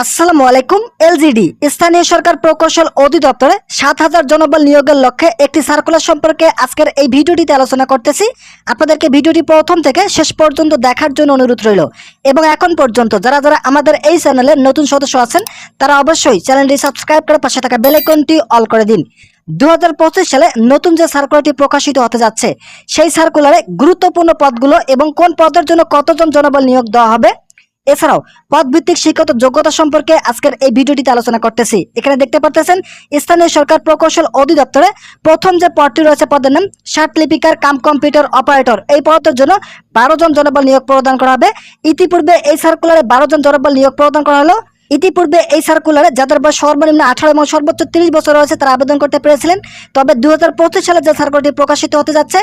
আসসালামু আলাইকুম, এলজিডি, স্থানীয় সরকার প্রকৌশল অধিদপ্তরে সাত হাজার জনবল নিয়োগের লক্ষ্যে একটি সার্কুলার সম্পর্কে আজকের এই ভিডিওটিতে আলোচনা করতেছি। আপনাদেরকে ভিডিওটি প্রথম থেকে শেষ পর্যন্ত দেখার জন্য অনুরোধ রইল। এবং এখন পর্যন্ত যারা যারা আমাদের এই চ্যানেলের নতুন সদস্য আছেন, তারা অবশ্যই চ্যানেলটি সাবস্ক্রাইব করে পাশে থাকা বেল আইকনটি অল করে দিন। দু হাজার পঁচিশ সালে নতুন যে সার্কুলারটি প্রকাশিত হতে যাচ্ছে, সেই সার্কুলারে গুরুত্বপূর্ণ পদগুলো এবং কোন পদের জন্য কতজন জনবল নিয়োগ দেওয়া হবে এছাড়াও পদভিত্তিক শিক্ষাগত যোগ্যতা সম্পর্কে আজকের এই ভিডিওটিতে আলোচনা করতেছি। এখানে দেখতে পাচ্ছেন স্থানীয় সরকার প্রকৌশল অধিদপ্তরে প্রথম যে পদটি রয়েছে পদের নাম লিপিকার কাম কম্পিউটার অপারেটর। এই পদের জন্য বারো জন জনবল নিয়োগ প্রদান করা হবে। ইতিপূর্বে এই সার্কুলারে বারো জন জনবল নিয়োগ প্রদান করা হলো। ইতিপূর্বে এই সার্কুলারে যাদের বয়স সর্বনিম্ন আঠারো এবং সর্বোচ্চ তিরিশ বছর রয়েছে, তারা আবেদন করতে পেরেছিলেন। তবে দু সালে যে সার্কুলারটি প্রকাশিত হতে যাচ্ছে,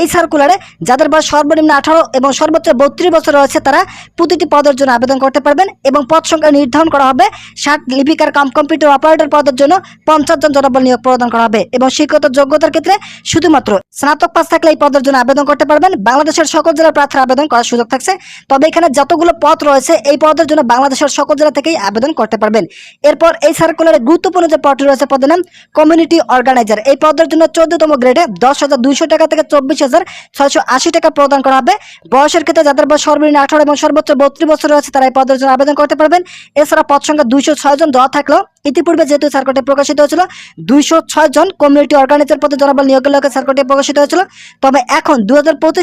এই সার্কুলারে যাদের বয়স সর্বনিম্ন আঠারো এবং সর্বোচ্চ বত্রিশ বছর রয়েছে, তারা প্রতিটি পদের জন্য আবেদন করতে পারবেন এবং পদ সংখ্যা নির্ধারণ করা হবে। ষাট লিপিকার কাম কম্পিউটার অপারেটর পদের জন্য পঞ্চাশ জন জনবল নিয়োগ প্রদান করা হবে এবং শিক্ষত যোগ্যতার ক্ষেত্রে শুধুমাত্র স্নাতক পাস থাকলে এই পদের জন্য আবেদন করতে পারবেন। বাংলাদেশের সকল জেলার প্রার্থীরা আবেদন করার সুযোগ থাকছে। তবে এখানে যতগুলো পদ রয়েছে, এই পদের জন্য বাংলাদেশের সকল জেলা থেকেই আবেদন করতে পারবেন। এরপর এই সার্কুলারে গুরুত্বপূর্ণ যে পদটি রয়েছে, পদের নাম কমিউনিটি অর্গানাইজার এই পদের জন্য চোদ্দতম গ্রেডে দশ হাজার দুইশো টাকা থেকে চব্বিশ হাজার ছয়শো আশি টাকা প্রদান করা হবে। বয়সের ক্ষেত্রে যাদের বয়স সর্বনিম্ন আঠারো এবং সর্বোচ্চ বত্রিশ বছর রয়েছে, তারা এই পদের জন্য আবেদন করতে পারবেন। এছাড়া পদ সংখ্যা দুইশো ছয় জন দেওয়া থাকলেও ইতিপূর্বে যেহেতু সার্কুলারটি প্রকাশিত হয়েছিল, দুইশো ছয় জন কমিউনিটি অর্গানাইজার পদে জনবল নিয়োগের লক্ষ্যে সার্কুলারটি প্রকাশিত হয়েছিল। তবে এখন দু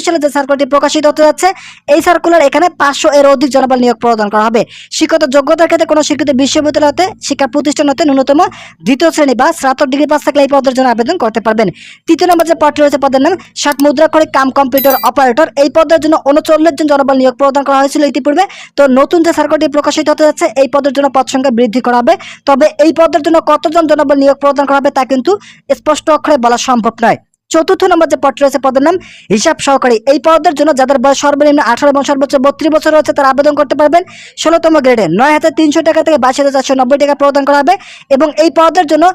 সালে যে সার্কুলারটি প্রকাশিত হতে যাচ্ছে, এই সার্কুলার এখানে পাঁচশো এর অধিক জনবল নিয়োগ প্রদান করা হবে। শিক্ষত যোগ্যতার ক্ষেত্রে কোনো শিক্ষিত বিশ্ববিদ্যালয় হতে শিক্ষা প্রতিষ্ঠান হতে ন্যূনতম দ্বিতীয় শ্রেণি বা স্নাতক ডিগ্রি পাস থাকলে এই পদের জন্য আবেদন করতে পারবেন। তৃতীয় নম্বর যে পদটি রয়েছে পদের নাম, ষাট মুদ্রাক্ষরিক কাম কম্পিউটার অপারেটর। এই পদের জন্য উনচল্লিশ জন জনবল নিয়োগ প্রদান করা হয়েছিল ইতিপূর্বে। তো নতুন যে সার্কুলারটি প্রকাশিত হতে যাচ্ছে, এই পদের জন্য পদ সংখ্যা বৃদ্ধি করা হবে। তবে এই পদের জন্য কতজন জনবল নিয়োগ প্রদান করা হবে তা কিন্তু স্পষ্ট অক্ষরে বলা সম্ভব নয়। চতুর্থ নম্বর যে পদটি রয়েছে, পদের নাম হিসাব সহকারী। এই পদের জন্য যাদের বয়স সর্বনিম্ন আঠারো এবং সর্বোচ্চ বত্রিশ বছর রয়েছে, তারা আবেদন করতে পারবেন। ষোলোতম গ্রেডে নয় হাজার তিনশো টাকা থেকে বাইশ হাজার চারশো নব্বই টাকা প্রদান করা হবে এবং এই পদের জন্য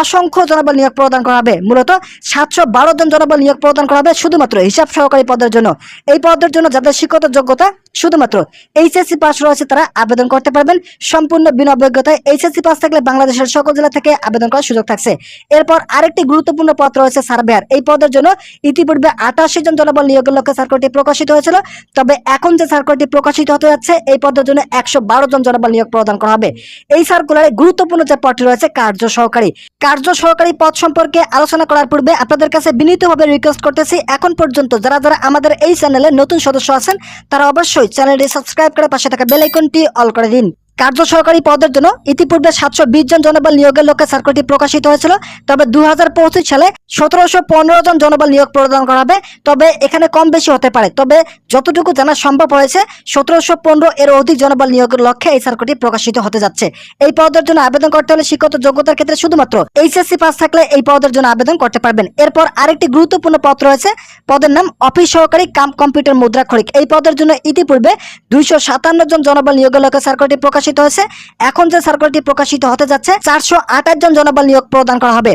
অসংখ্য জনবল নিয়োগ প্রদান করা হবে। মূলত সাতশো বারো জন জনবল নিয়োগ প্রদান করা হবে শুধুমাত্র হিসাব সহকারী পদের জন্য। এই পদের জন্য যাদের শিক্ষত যোগ্যতা শুধুমাত্র এইচএসসি পাস রয়েছে তারা, আবেদন করতে পারবেন। সম্পূর্ণ বিনা অভিজ্ঞতায় এইচএসসি পাস থাকলে বাংলাদেশের সকল জেলা থেকে আবেদন করার সুযোগ থাকছে। এরপর আরেকটি গুরুত্বপূর্ণ পদ রয়েছে সার্ভেয়ার। এই পদের জন্য ইতিপূর্বে আটাশি জন জনবল নিয়োগের লক্ষ্যে সার্কুলটি প্রকাশিত হয়েছিল। তবে এখন যে সার্কুলটি প্রকাশিত হতে যাচ্ছে, এই পদের জন্য একশো বারো জন জনবল নিয়োগ প্রদান করা হবে। এই সার্কুলারে গুরুত্বপূর্ণ যে পদটি রয়েছে, কার্য সহকারী। কার্য সহকারী পদ সম্পর্কে আলোচনা করার পূর্বে আপনাদের কাছে বিনীতভাবে রিকোয়েস্ট করতেছি, এখন পর্যন্ত যারা যারা আমাদের এই চ্যানেলে নতুন সদস্য আছেন, তারা অবশ্যই চ্যানেলটি সাবস্ক্রাইব করে পাশে থাকা বেল আইকনটি অল করে দিন। কার্য সহকারী পদের জন্য ইতিপূর্বে সাতশো বিশ জন জনবল নিয়োগের লক্ষ্যে সার্কুলটি প্রকাশিত হয়েছিল। তবে দু সালে সতেরোশো পনেরো জন জনবল নিয়োগ প্রদান করা হবে। তবে এখানে কম বেশি হতে পারে। তবে যতটুকু জানা সম্ভব হয়েছে, সতেরোশো পনেরো এর অধিক জনবল নিয়োগের লক্ষ্যে এই সার্কুলটি প্রকাশিত হতে যাচ্ছে। এই পদের জন্য আবেদন করতে হলে শিক্ষত যোগ্যতার ক্ষেত্রে শুধুমাত্র এইচএসসি পাস থাকলে এই পদের জন্য আবেদন করতে পারবেন। এরপর আরেকটি গুরুত্বপূর্ণ পদ রয়েছে। পদের নাম অফিস সহকারী কাম কম্পিউটার মুদ্রা মুদ্রাক্ষরিক এই পদের জন্য ইতিপূর্বে দুইশো সাতান্ন জন জনবল নিয়োগের লক্ষ্যে সার্কুলটি প্রকাশিত হয়েছে। এখন যে সার্কুলটি প্রকাশিত হতে যাচ্ছে, চারশো আঠাশ জন জনবল নিয়োগ প্রদান করা হবে।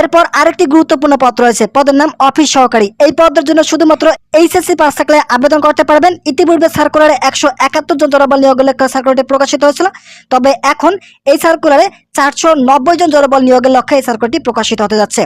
এরপর আরেকটি গুরুত্বপূর্ণ পদ রয়েছে, পদের নাম অফিস সহকারী। এই পদের জন্য শুধুমাত্র এইচএসসি পাস থাকলে আবেদন করতে পারবেন। ইতিপূর্বে সার্কুলারে একশো একাত্তর জন জনবল নিয়োগের লক্ষ্যে সার্কুলারটি প্রকাশিত হয়েছিল। তবে এখন এই সার্কুলারে চারশো নব্বই জন জনবল নিয়োগের লক্ষ্যে এই সার্কুলটি প্রকাশিত হতে যাচ্ছে।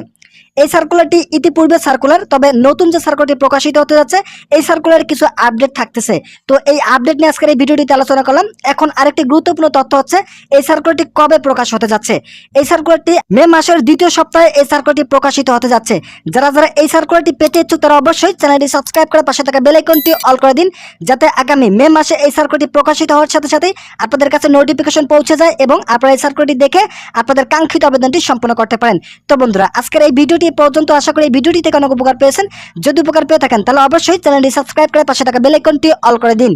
এই সার্কুলারটি ইতিপূর্বে সার্কুলার তবে নতুন যে সার্কুলারটি প্রকাশিত হতে যাচ্ছে, এই সার্কুলারে কিছু আপডেট থাকতেছে। তো এই আপডেট নিয়ে আজকের এই ভিডিওটিতে আলোচনা করলাম। এখন আরেকটি গুরুত্বপূর্ণ তথ্য হচ্ছে, এই সার্কুলারটি কবে প্রকাশ হতে যাচ্ছে? এই সার্কুলারটি মে মাসের দ্বিতীয় সপ্তাহে এই সার্কুলারটি প্রকাশিত হতে যাচ্ছে। যারা যারা এই সার্কুলারটি পেতে ইচ্ছুক, তারা অবশ্যই চ্যানেলটি সাবস্ক্রাইব করে পাশে থাকা বেল আইকনটি অল করে দিন, যাতে আগামী মে মাসে এই সার্কুলারটি প্রকাশিত হওয়ার সাথে সাথেই আপনাদের কাছে নোটিফিকেশন পৌঁছে যায় এবং আপনারা এই সার্কুলারটি দেখে আপনাদের কাঙ্ক্ষিত আবেদনটি সম্পন্ন করতে পারেন। তো বন্ধুরা, আজকের এই ভিডিওটি পর্যন্ত আশা করি ভিডিওটি থেকে অনেক উপকার পেয়েছেন। যদি উপকার পেয়ে থাকেন, তাহলে অবশ্যই চ্যানেলটি সাবস্ক্রাইব করে পাশে থাকা বেলাইকনটি অল করে দিন।